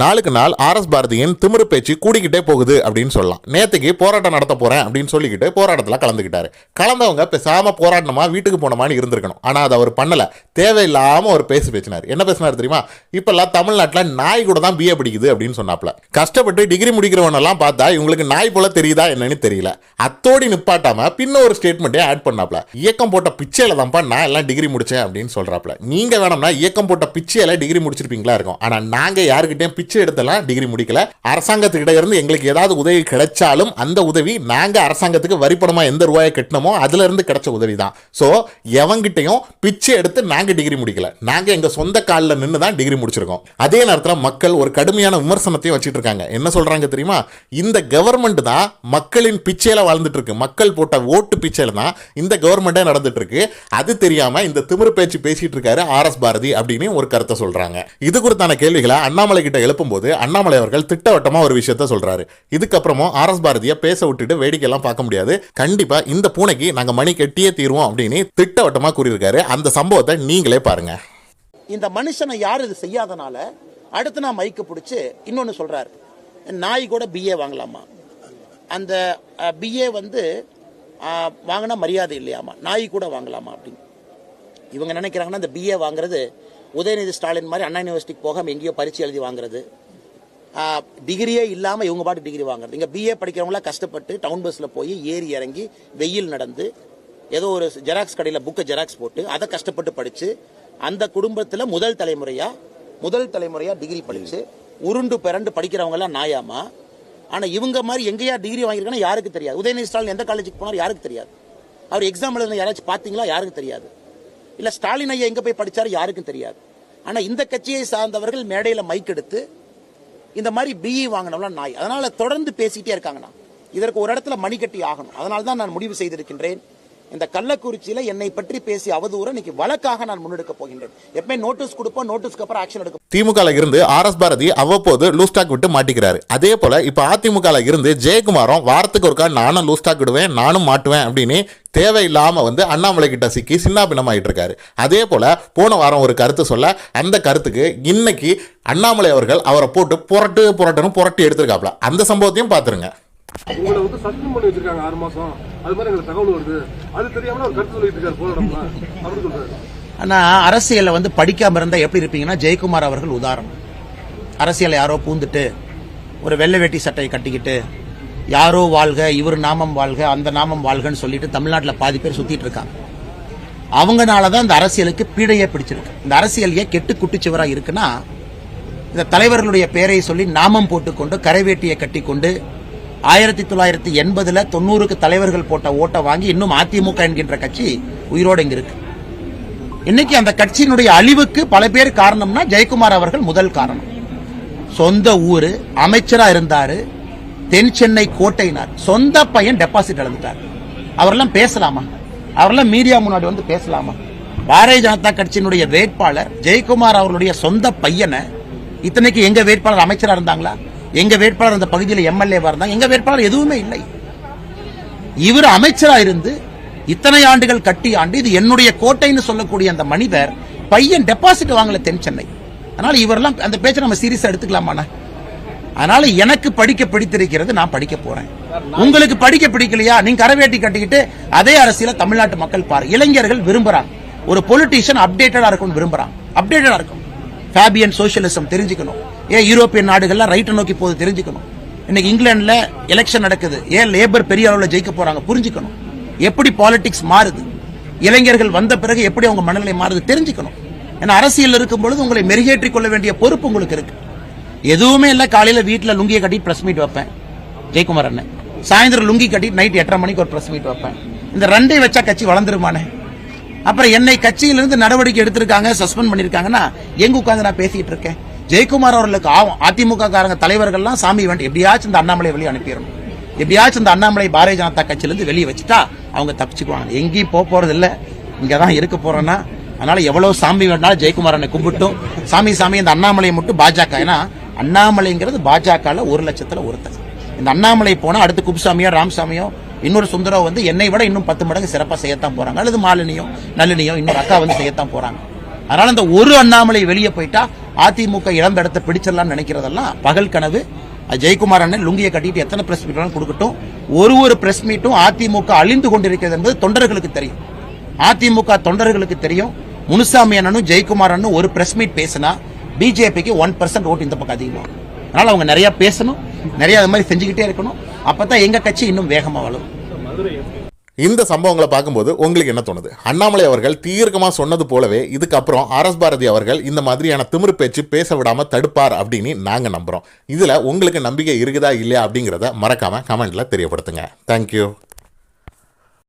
நாளுக்கு நாள் ஆர்எஸ் பாரதியின் திமிரு பேச்சு கூடிக்கிட்டே போகுது அப்படின்னு சொல்லலாம். நேற்றுக்கு போராட்டம் நடத்த போகிறேன் அப்படின்னு சொல்லிக்கிட்டு போராட்டத்தில் கலந்துக்கிட்டாரு. கலந்தவங்க பேசாமல் போராட்டமா வீட்டுக்கு போனமான்னு இருந்திருக்கணும். ஆனால் அதை அவர் பண்ணலை. தேவையில்லாமல் ஒரு பேசி பேசினார். என்ன பேசினார் தெரியுமா? இப்போல்லாம் தமிழ்நாட்டில் நாய் கூட தான் பிஏ பிடிக்குது அப்படின்னு சொன்னாப்ல கஷ்டப்பட்டு டிகிரி முடிக்கிறவனெல்லாம் பார்த்தா இவங்களுக்கு நாய் போல தெரியுதா என்னன்னு தெரியல. அத்தோடி நிப்பாட்டாமல் பின்ன ஒரு ஸ்டேட்மெண்ட்டே ஆட் பண்ணாப்ல இயக்கம் போட்ட பிச்சையில் தான்ப்பா நான் எல்லாம் டிகிரி முடித்தேன் அப்படின்னு சொல்கிறாப்ல நீங்கள் வேணும்னா இயக்கம் போட்ட பிச்சையில் டிகிரி முடிச்சிருப்பீங்களா இருக்கும். ஆனால் நாங்கள் யாருக்கிட்டே பிச்சை எடுத்தெல்லாம் டிகிரி முடிக்கல. அரசாங்கத்துக்கிட்ட இருந்து எங்களுக்கு ஏதாவது உதவி கிடைச்சாலும் அந்த உதவி நாங்கள் அரசாங்கத்துக்கு வரிப்படமா எந்த ரூபாயை கட்டினமோ அதுல இருந்து கிடைச்ச உதவி தான் ஸோ எவங்கிட்டையும் பிச்சை எடுத்து நாங்கள் டிகிரி முடிக்கல. நாங்கள் எங்கள் சொந்த காலில் நின்று தான் டிகிரி முடிச்சிருக்கோம். அதே நேரத்தில் மக்கள் ஒரு கடுமையான விமர்சனத்தையும் வச்சுட்டு இருக்காங்க என்ன சொல்றாங்க தெரியுமா? இந்த கவர்மெண்ட் தான் மக்களின் பிச்சையில வாழ்ந்துட்டு இருக்கு மக்கள் போட்ட ஓட்டு பிச்சையில தான் இந்த கவர்மெண்டே நடந்துட்டு இருக்கு அது தெரியாம இந்த திமிரு பேச்சு பேசிட்டு இருக்காரு ஆர் எஸ் பாரதி அப்படின்னு ஒரு கருத்தை சொல்றாங்க. இது குறித்தான கேள்விகளை அண்ணாமலை கிட்ட எழுப்பும்போது அண்ணாமலை அவர்கள் திட்டவட்டமா ஒரு விஷயத்த சொல்றாரு. இதுக்கப்புறமும் ஆர் எஸ் பாரதியை பேச விட்டுட்டு வேடிக்கையெல்லாம் பார்க்க முடியாது. கண்டிப்பா இந்த பூனைக்கு நாங்க மணி கட்டியே தீருவோம் அப்படின்னு திட்டவட்டமா கூறியிருக்காரு. அந்த சம்பவத்தை நீங்களே பாருங்க. இந்த மனுஷனை யார் இது செய்யாதனால அடுத்து நான் மைக்கு பிடிச்சி இன்னொன்னு சொல்றாரு. நாய் கூட பிஏ வாங்கலாமா? அந்த பிஏ வந்து வாங்கினா மரியாதை இல்லையாமா? நாய் கூட வாங்கலாமா அப்படின்னு. இவங்க நினைக்கிறாங்கன்னா இந்த பிஏ வாங்குறது உதயநிதி ஸ்டாலின் மாதிரி அண்ணா யூனிவர்சிட்டிக்கு போக எங்கேயோ பரிச்சு எழுதி வாங்குறது. டிகிரியே இல்லாமல் இவங்க பாட்டு டிகிரி வாங்குறது. இங்கே பிஏ படிக்கிறவங்களாம் கஷ்டப்பட்டு டவுன் பஸ்ஸில் போய் ஏறி இறங்கி வெயில் நடந்து ஏதோ ஒரு ஜெராக்ஸ் கடையில் புக்கை ஜெராக்ஸ் போட்டு அதை கஷ்டப்பட்டு படித்து அந்த குடும்பத்தில் முதல் தலைமுறையாக முதல் தலைமுறையாக டிகிரி படித்து உருண்டு பிறண்டு படிக்கிறவங்களாம் நாயாமா? ஆனால் இவங்க மாதிரி எங்கேயா டிகிரி வாங்கியிருக்காங்கன்னா யாருக்கு தெரியாது? உதயநிதி ஸ்டாலின் எந்த காலேஜுக்கு போனார் யாருக்கு தெரியாது? அவர் எக்ஸாம் எழுதுன யாராச்சும் பார்த்தீங்களா? யாருக்கு தெரியாது? இல்ல ஸ்டாலின் ஐயா எங்க போய் படிச்சாரு யாருக்கும் தெரியாது. ஆனா இந்த கட்சியை சார்ந்தவர்கள் மேடையில மைக் எடுத்து இந்த மாதிரி பிஇ வாங்கினவெல்லாம் நாய். அதனால தொடர்ந்து பேசிட்டே இருக்காங்கண்ணா. இதற்கு ஒரு இடத்துல மணி கட்டி ஆகணும். அதனால தான் நான் முடிவு செய்திருக்கின்றேன். இந்த கள்ளக்குறிச்சியில என்னை பற்றி பேசிய அவதூற இன்னைக்கு வழக்காக நான் முன்னெடுக்க போகின்றேன். எப்பவுமே நோட்டீஸ் கொடுப்போம் நோட்டீஸ்க்கு அப்புறம் ஆக்ஷன் எடுக்க திமுகல இருந்து ஆர் எஸ் பாரதி அவ்வப்போது லூஸ் டாக் விட்டு மாட்டிக்கிறாரு. அதே போல இப்ப அதிமுகல இருந்து ஜெயக்குமாரும் வாரத்துக்கு ஒருக்கா நானும் லூஸ் டாக் விடுவேன் நானும் மாட்டுவேன் அப்படின்னு தேவையில்லாமல் வந்து அண்ணாமலை கிட்ட சிக்கி சின்னாபின்னமாயிட்டு இருக்காரு. அதே போல போன வாரம் ஒரு கருத்து சொல்ல அந்த கருத்துக்கு இன்னைக்கு அண்ணாமலை அவர்கள் அவரை போட்டு புரட்டு புரட்டுன்னு புரட்டி எடுத்திருக்காப்ல. அந்த சம்பவத்தையும் பார்த்துருங்க உங்களை வந்து சஸ்பெண்ட் பண்ணி வச்சிருக்காங்க ஆறு மாசம். அது மாதிரி எங்களுக்கு தகவல் வருது. அது தெரியாம ஒரு கருத்து சொல்லிட்டு இருக்காரு போராடம்ல அப்படின்னு சொல்றாரு. ஆனால் அரசியலில் வந்து படிக்காமல் இருந்தால் எப்படி இருப்பீங்கன்னா ஜெயக்குமார் அவர்கள் உதாரணம். அரசியல் யாரோ பூந்துட்டு ஒரு வெள்ளை வேட்டி சட்டையை கட்டிக்கிட்டு யாரோ வாழ்க இவர் நாமம் வாழ்க அந்த நாமம் வாழ்கன்னு சொல்லிட்டு தமிழ்நாட்டில் பாதி பேர் சுற்றிட்டு இருக்காங்க. அவங்கனால தான் இந்த அரசியலுக்கு பீடையே பிடிச்சிருக்கு. இந்த அரசியல் ஏன் கெட்டு குட்டிச்சுவராக இருக்குன்னா இந்த தலைவர்களுடைய பெயரை சொல்லி நாமம் போட்டுக்கொண்டு கரைவேட்டியை கட்டிக்கொண்டு ஆயிரத்தி தொள்ளாயிரத்தி எண்பதில் தொண்ணூறுக்கு தலைவர்கள் போட்ட ஓட்டை வாங்கி இன்னும் அதிமுக என்கின்ற கட்சி உயிரோடு இங்கே இருக்குது இன்னைக்கு அந்த கட்சியினுடைய அழிவுக்கு பல பேர் காரணம்னா ஜெயக்குமார் அவர்கள் முதல் காரணம். சொந்த ஊர் அமைச்சரா இருந்தாரு தென் சென்னை கோட்டையினார். சொந்த பையன் டெபாசிட் இழந்துட்டார். அவரெல்லாம் பேசலாமா? அவரெல்லாம் மீடியா முன்னாடி வந்து பேசலாமா? பாரதிய ஜனதா கட்சியினுடைய வேட்பாளர் ஜெயக்குமார் அவர்களுடைய சொந்த பையனை இத்தனைக்கு எங்க வேட்பாளர் அமைச்சரா இருந்தாங்களா? எங்க வேட்பாளர் அந்த பகுதியில் எம்எல்ஏவா இருந்தாங்க? எங்க வேட்பாளர் எதுவுமே இல்லை. இவர் அமைச்சரா இருந்து இத்தனை ஆண்டுகள் கட்டி ஆண்டு இது என்னுடைய கோட்டைன்னு சொல்லக்கூடிய அந்த மனிதர் பையன் டெபாசிட் வாங்கல தென் சென்னை. அதனால இவரெல்லாம் அந்த பேச்சை நம்ம சீரியஸா எடுத்துக்கலாமாண்ணா? அதனால எனக்கு படிக்க பிடித்திருக்கிறது நான் படிக்க போறேன். உங்களுக்கு படிக்க பிடிக்கலையா? நீங்க கரவேட்டி கட்டிக்கிட்டு அதே அரசியல தமிழ்நாட்டு மக்கள் பாரு. இளைஞர்கள் விரும்புறாங்க. ஒரு பொலிட்டீஷியன் அப்டேட்டடா இருக்கணும் விரும்புறாங்க. அப்டேட்டடா இருக்கும் ஃபேபியன் சோசியலிசம் தெரிஞ்சுக்கணும். ஏன் யூரோப்பியன் நாடுகள்லாம் ரைட்டை நோக்கி போது தெரிஞ்சுக்கணும். இன்னைக்கு இங்கிலாந்துல எலெக்ஷன் நடக்குது. ஏன் லேபர் பெரிய அளவில் ஜெயிக்க போறாங்க? புரிஞ்சுக்கணும். எப்படி பாலிடிக்ஸ் மாறுது? இளைஞர்கள் வந்த பிறகு எப்படி அவங்க மனநிலை மாறுது தெரிஞ்சுக்கணும். ஏன்னா அரசியல் இருக்கும் பொழுது உங்களை மெருகேற்றிக் கொள்ள வேண்டிய பொறுப்பு உங்களுக்கு இருக்கு. எதுவுமே இல்ல காலையில வீட்டில் லுங்கியை கட்டி ப்ரெஸ் மீட் வைப்பேன். ஜெயக்குமார் அண்ணன். சாயந்தரம் லுங்கி கட்டி நைட் எட்டரை மணிக்கு ஒரு ப்ரெஸ் மீட் வைப்பேன். இந்த ரெண்டே வச்சா கட்சி வளர்ந்துருமானே? அப்புறம் என்னை கட்சியிலிருந்து நடவடிக்கை எடுத்திருக்காங்க சஸ்பெண்ட் பண்ணியிருக்காங்கன்னா எங்க உட்காந்து நான் பேசிட்டு இருக்கேன்? ஜெயக்குமார் அவர்களுக்கு ஆகும் அதிமுக காரங்க தலைவர்கள்லாம் சாமி வேண்டி எப்படியாச்சும் இந்த அண்ணாமலை வெளியே அனுப்பிடணும். எப்படியாச்சும் இந்த அண்ணாமலை பாரதிய ஜனதா கட்சியிலிருந்து வெளியே வச்சுட்டா அவங்க தப்பிச்சுக்குவாங்க. எங்கேயும் போக போறது இங்கே தான் இருக்க போறேன்னா அதனால எவ்வளவு சாமி வேணாலும் ஜெயக்குமாரனை கும்பிட்டும். சாமி சாமி இந்த அண்ணாமலையை மட்டும் பாஜக. ஏன்னா அண்ணாமலைங்கிறது பாஜகவில் ஒரு லட்சத்தில் ஒருத்தர் இந்த அண்ணாமலை போனால் அடுத்து குப்புசாமியோ ராமசாமியோ இன்னொரு சுந்தரம் வந்து என்னை விட இன்னும் பத்து மடங்கு சிறப்பாக செய்யத்தான் போகிறாங்க அல்லது மாலினியோ நளினியோ இன்னொரு அக்கா வந்து செய்யத்தான் போகிறாங்க அதனால் இந்த ஒரு அண்ணாமலை வெளியே போயிட்டா அதிமுக இழந்த இடத்தை பிடிச்சிடலாம்னு நினைக்கிறதெல்லாம் பகல் கனவு. ஜெயக்குமார் அண்ணன் லுங்கியை கட்டிட்டு எத்தனை பிரஸ் மீட் கொடுக்கட்டும். ஒரு ஒரு பிரஸ் மீட்டும் அதிமுக அழிந்து கொண்டிருக்கிறது என்பது தொண்டர்களுக்கு தெரியும். அதிமுக தொண்டர்களுக்கு தெரியும். முனுசாமி அண்ணனும் ஜெயக்குமார் அண்ணனும் ஒரு பிரஸ் மீட் பேசினா பிஜேபிக்கு ஒன் பர்சன்ட் ஓட்டு இந்த பக்கம் அதிகமாகும் அதனால அவங்க நிறைய பேசணும். நிறைய அது மாதிரி செஞ்சுக்கிட்டே இருக்கணும். அப்பதான் எங்க கட்சி இன்னும் வேகமா வளரும். இந்த சம்பவங்களை பார்க்கும்போது உங்களுக்கு என்ன தோணுது? அண்ணாமலை அவர்கள் தீர்க்கமாக சொன்னது போலவே இதுக்கப்புறம் ஆர்எஸ் பாரதி அவர்கள் இந்த மாதிரியான திமிரு பேச்சு பேச விடாமல் தடுப்பார் அப்படின்னு நாங்கள் நம்புகிறோம் இதில் உங்களுக்கு நம்பிக்கை இருக்குதா இல்லையா அப்படிங்கிறத மறக்காமல் கமெண்ட்டில் தெரியப்படுத்துங்க. தேங்க்யூ